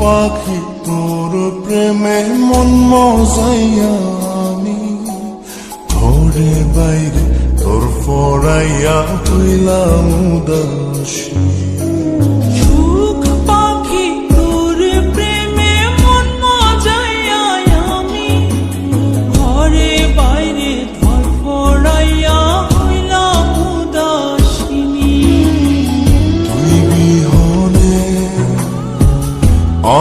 পাখি তোর প্রেমে মন মজাইয়া আমি ঘরে বাইরে তোর ফড়াইয়া তুইলাম উদাসী।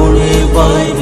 revival.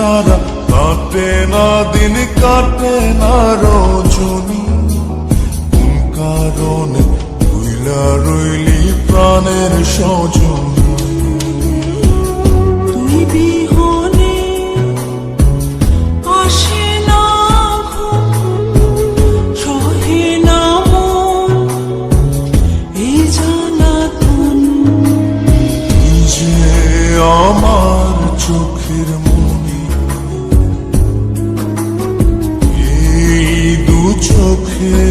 সারা কাটে না দিন কাটে না রোজুন çok iyi.